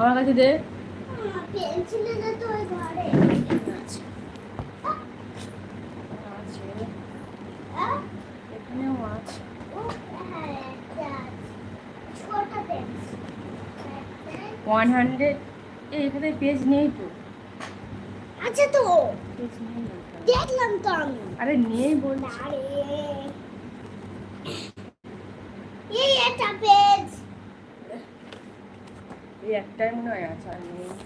আমার কাছে দে। ওয়ান হান্ড্রেড এখানে পেজ নেই তো। আচ্ছা তো। পেজ নেই দেখলাম তো আমি। আরে নেই বলছি। আরে। এই একটা পেজ এই একটাই মনে হয় আছে, আর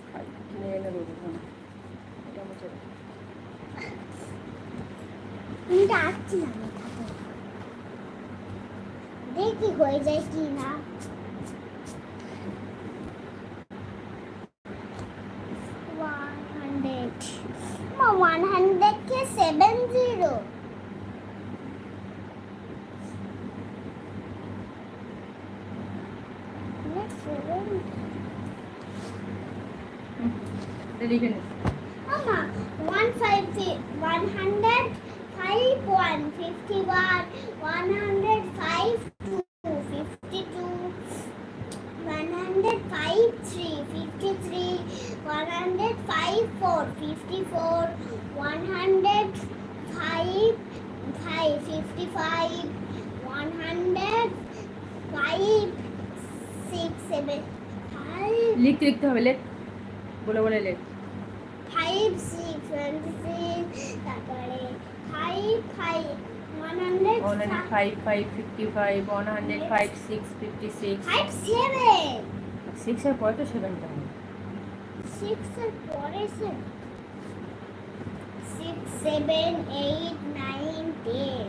খাই, কিনে এনে এখন এটা মুছে চলে আমি দেখি হয়ে যায় কি না ওয়ান হান্ড্রেড ওয়ান হান্ড্রেড কে সেভেন জিরো এটা লিখে নে Mama, one five one hundred five one fifty one one hundred five two fifty two one hundred five three fifty three one hundred five four fifty four one hundred five five fifty five one hundred five six seven five লিখতে লিখতে হবে লেখ বলে বলে লেখ five six twenty six তারপরে five five one hundred five five fifty five one hundred five six fifty six five seven সিক্সের পরে তো সেভেনটা হবে। সিক্স এর পরে six seven eight nine ten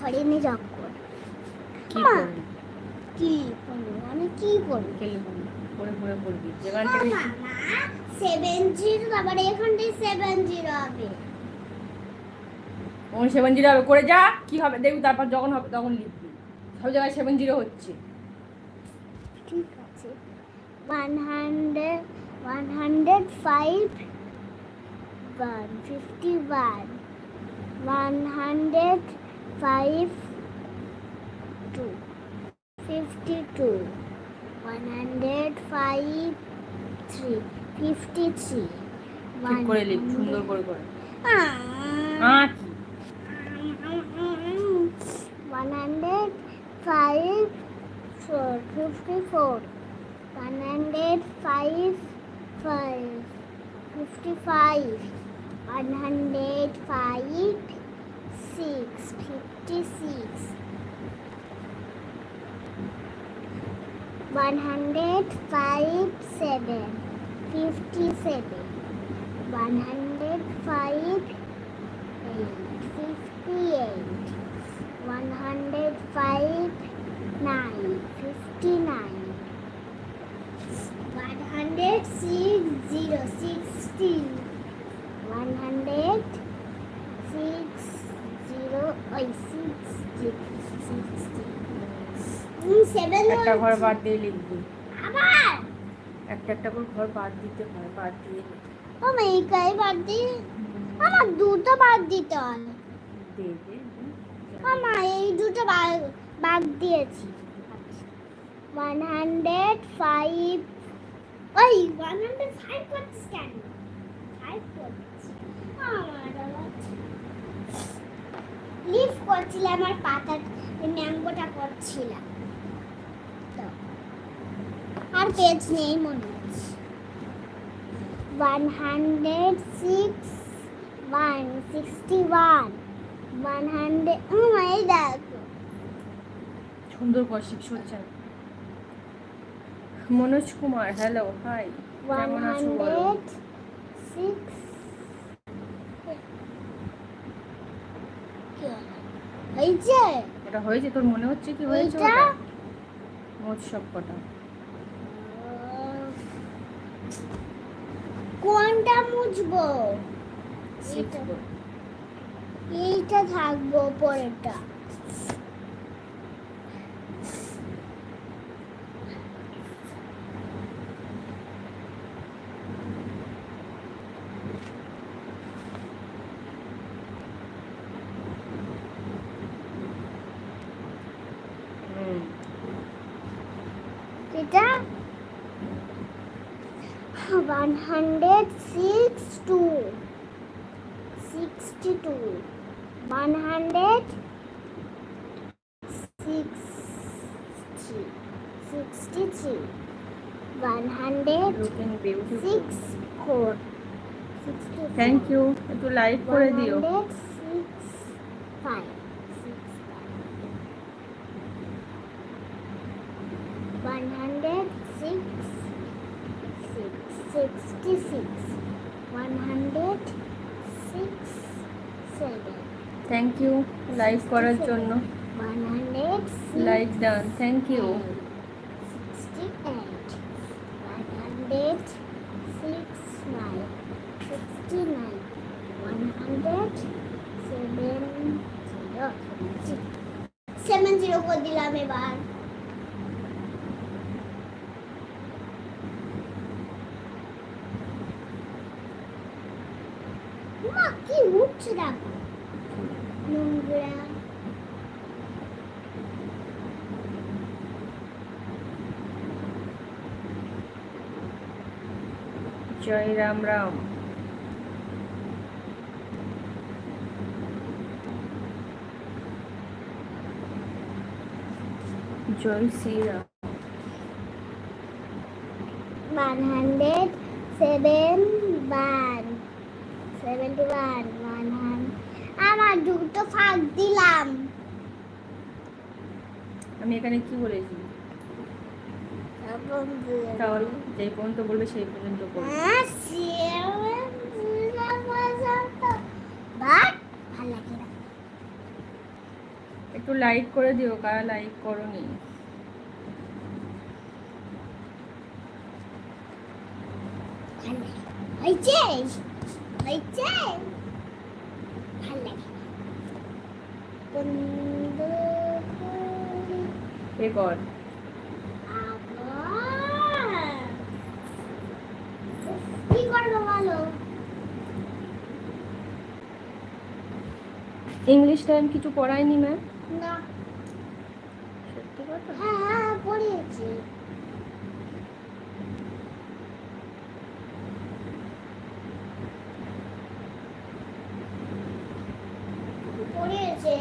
ঘরে নিয়ে যাক কি। করবি করব আমি কি করব? কে লিখবি পড়ে পড়ে পড়বি। যেখান থেকে সেভেন জিরো তারপরে এখানটায় সেভেন জিরো হবে। ওখানে সেভেন জিরো হবে করে যা কি হবে দেখবি তারপর যখন হবে তখন লিখবি। সব জায়গায় সেভেন জিরো হচ্ছে। ঠিক আছে। One hundred one hundred five one fifty one one hundred five two fifty two one hundred five three fifty three ঠিক করে লিখ সুন্দর করে করে Ah. আ কি One hundred five four fifty four. One hundred five five fifty five. One hundred five six One hundred five seven fifty seven. One hundred five eight একটা ঘর বাদ দিয়ে লিখবি। আবার? একটা একটা করে ঘর বাদ দিতে হয় বাদ দিয়ে। আমি এইটাই বাদ দিই আমার দুটো বাদ দিতে হয়। দে দে। মামা এই দুটো বাদ বাদ দিয়েছি। ওয়ান হান্ড্রেড ফাইভ ওই ওয়ান হান্ড্রেড ফাইভ করছিস কেন? ফাইভ লিফ করছিলাম আর পাতা ম্যাঙ্গোটা করছিলাম। আর পেজ নেই মনে হচ্ছে। One hundred six one sixty one one hundred এই দেখো। সুন্দর শিখছ Manoj Kumar hello hi one কেমন আছো বলো? সিক্স হয়েছে? এটা হয়েছে? তোর মনে হচ্ছে কি হয়েছে? ওটা? মোট সব কটা। কোনটা মুছবো। এইটা থাকব পরেরটা 162 62 160 63 106 4 থ্যাংক ইউ একটু লাইক করে দিও 5 থ্যাংক ইউ লাইক করার জন্য one hundred like done thank you sixty eight, one hundred six nine, sixty nine, one hundred seven zero, seven zero করে দিলাম এবার মা কি উঠছে দেখো জয় রাম রাম জয় Shriram one hundred seven one seventy one one hundred আমার দুটো ফাঁক দিলাম আমি এখানে কি বলেছি তাহলে যেই পর্যন্ত বলবে সেই পর্যন্ত না। একটু লাইক করে দিও কারা লাইক করি এ কর আবার। কি করব বলো ইংলিশ টাইম কিছু পড়ায়নি ম্যাম না। সত্যি কথা? হ্যাঁ হ্যাঁ পড়িয়েছি পড়িয়েছে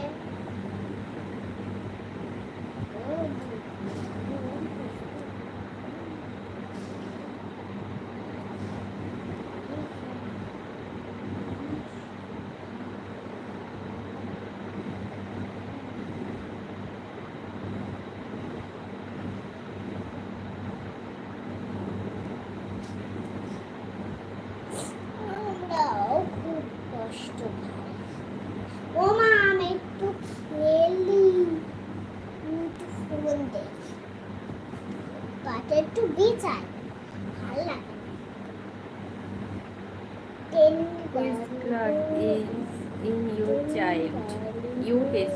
আমরাও খুব কষ্ট পাই ও মা আমি একটু খেলি আমি একটু ফোন দেখি পাটা একটু বিছাই ভালো লাগে ten Which class is in your child? UKG.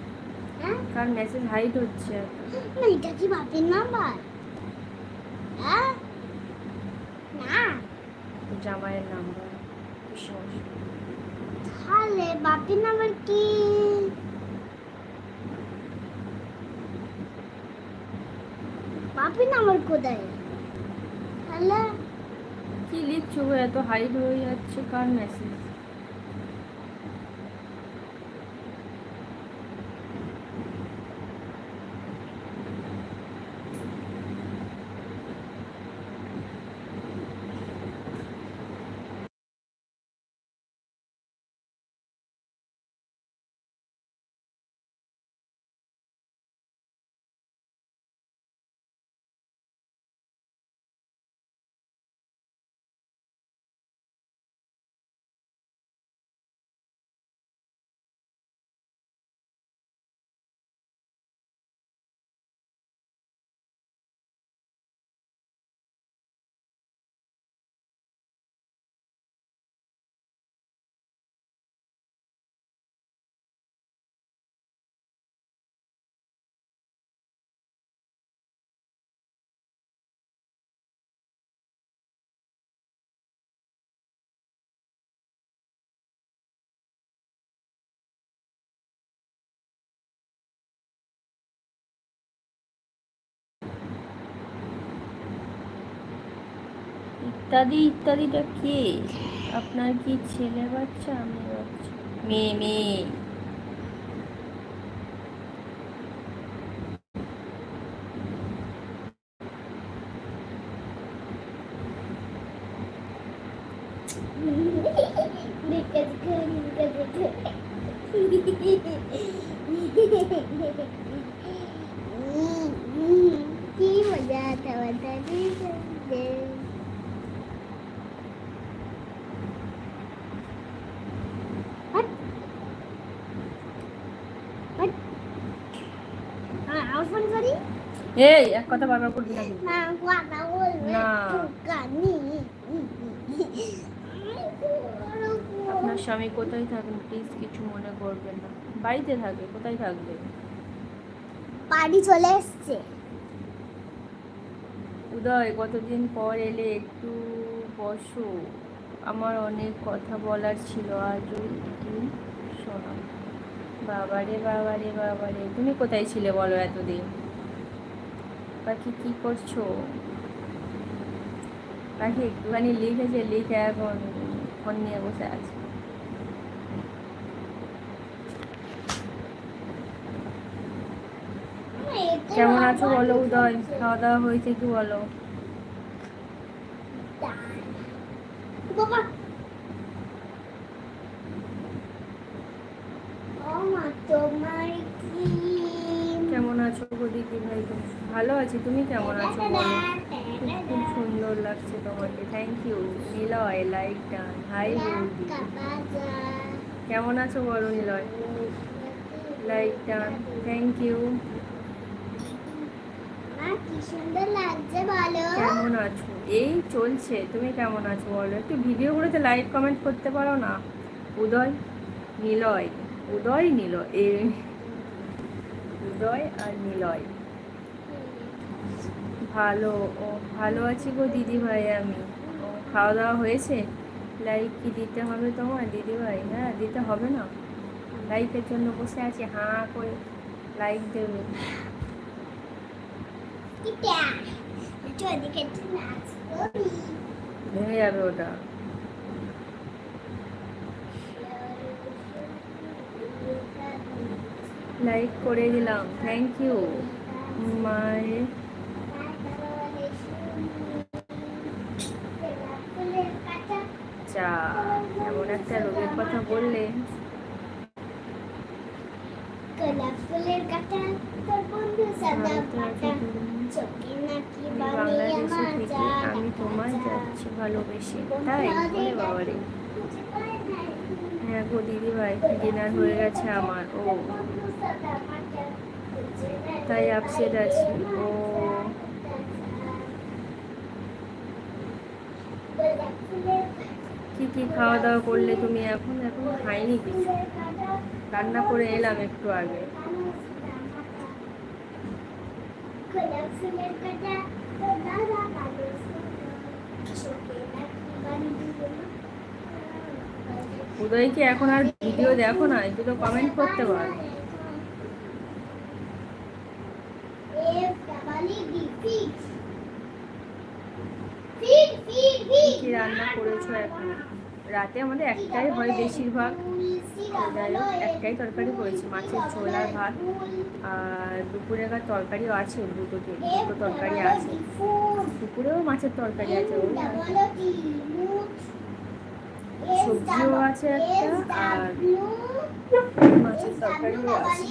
কার মেসেজ হাইড হচ্ছে? না এটা কি বাপির নাম্বার হ্যাঁ? না। জামাইয়ের নাম্বার তাহলে বাপির নাম্বার কি? বাপির নাম্বার কোথায়? তাহলে কি লিখছো এত হাইড হয়ে যাচ্ছে। কার মেসেজ ইত্যাদি ইত্যাদিটা কে? আপনার কি ছেলে বাচ্চা মেয়ে বাচ্চা? মেয়ে মেয়ে। কি মজা आता এই এক কথা বারবার করবি না কিন্তু। না। কথা বলবে না। আপনার স্বামী কোথায় থাকেন প্লিজ কিছু মনে করবেন না। বাড়িতে থাকে কোথায় থাকবে? বাড়ি চলে এসছে। উদয় কতদিন পর এলে? একটু বসো। আমার অনেক কথা বলার ছিল একটু শোনো। বাবারে বাবারে বাবারে তুমি কোথায় ছিলে বলো এতদিন? পাখি কি করছ? পাখি একটুখানি লিখেছে লিখে এখন ফোন নিয়ে বসে আছে। কেমন আছো বলো উদয়? খাওয়া দাওয়া হয়েছে কি বলো? বাবা ও মা তোমার কি কেমন ভালো আছি তুমি কেমন আছো বলো? খুব সুন্দর লাগছে তোমাকে thank you Niloy like done hi বৌদি কেমন আছো বলো Niloy? Like done thank you কেমন আছো? এই চলছে তুমি কেমন আছো বলো? একটু ভিডিওগুলোতে লাইক কমেন্ট করতে পারো না? উদয় নিলয় উদয় নিলয় এ উদয় আর নিলয়। ভালো ও ভালো আছি গো দিদি ভাই আমি। ও খাওয়া দাওয়া হয়েছে? লাইক কি দিতে হবে তোমার দিদি ভাই হ্যাঁ দিতে হবে না। লাইকের জন্য বসে আছি হাঁ করে লাইক দেবে। ভেঙে যাবে ওটা। লাইক করে দিলাম থ্যাংক ইউ। মায়ের চা এমন একটা রোগের কথা বললে। গোলাপ ফুলের কাটা তোর বন্ধু সাদা ভারতে আছো পাটা তুমি? চোখে নাকি আমি বানিয়ে বাংলাদেশে থেকে আমি তোমায় যাচ্ছি ভালোবেসে। তাই? বলে বাবারে। হ্যাঁ গো দিদি ভাই ডিনার হয়ে গেছে আমার। ও। তাই আপসেট আছি। ও। কি কি খাওয়া দাওয়া করলে তুমি এখন? এখন খাইনি কিছু। রান্না করে এলাম একটু আগে। উদয় কি এখন আর ভিডিও দেখো না? তো কমেন্ট করতে পারো। রান্না করেছ এখন? রাতে আমাদের একটাই হয় বেশিরভাগ। যাই হোক, একটাই তরকারি করেছি, মাছের ঝোল আর ভাত। আর দুপুরে আর তরকারিও আছে, দুটো দুটো তরকারি আছে। দুপুরেও মাছের তরকারি আছে। সবজিও আছে একটা, আর মাছের তরকারিও আছে।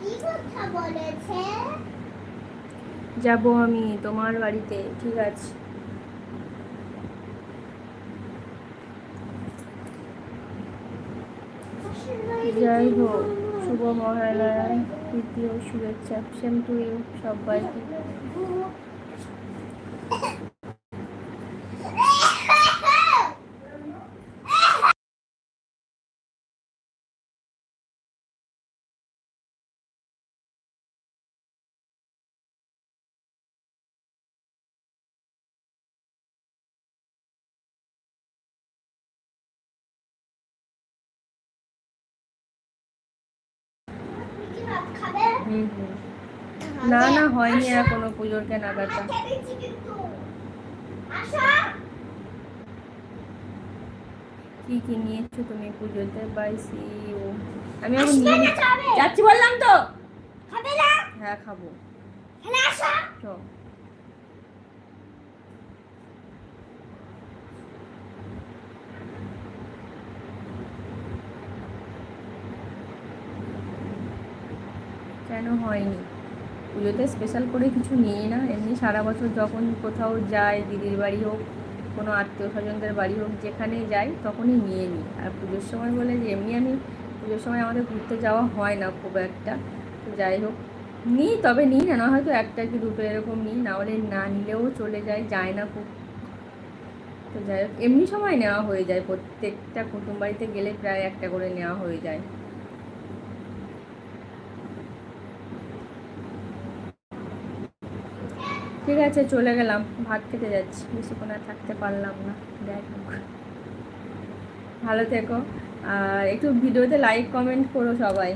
কি কথা বলেছে? যাব আমি তোমার বাড়িতে, ঠিক আছে। যাই হোক, শুভ মহালয়ার তৃতীয় শুভেচ্ছা, সেম টু ইউ সবাইকে কি ভাত খাবে হুম হুম না না হয়নি এখনও পুজোর কেনাকাটা। কি কি নিয়েছো তুমি পুজোতে? বাইসি ও আমি এখন নিয়ে যাচ্ছি বললাম তো। খাবে না? হ্যাঁ খাব। তাহলে কেন হয়নি? পুজোতে স্পেশাল করে কিছু নিই না? এমনি সারা বছর যখন কোথাও যাই, দিদির বাড়ি হোক, কোনো আত্মীয় স্বজনদের বাড়ি হোক, যেখানে যাই, তখনই নিয়ে নিই। আর পুজোর সময় বলে যে, এমনি আমি পুজোর সময় আমাদের ঘুরতে যাওয়া হয় না খুব একটা। তো যাই হোক, নিই, তবে নিই না না হয়তো একটা কি দুটো এরকম নিই, না হলে না নিলেও চলে যায় যায় না খুব। তো যাই হোক, এমনি সময় নেওয়া হয়ে যায়, প্রত্যেকটা কুটুম বাড়িতে গেলে প্রায় একটা করে নেওয়া হয়ে যায়। ঠিক আছে, চলে গেলাম। ভাত খেতে যাচ্ছি। বেশিক্ষণ আর থাকতে পারলাম না। দেখ। ভালো থেকো। আর একটু ভিডিওতে লাইক কমেন্ট করো সবাই।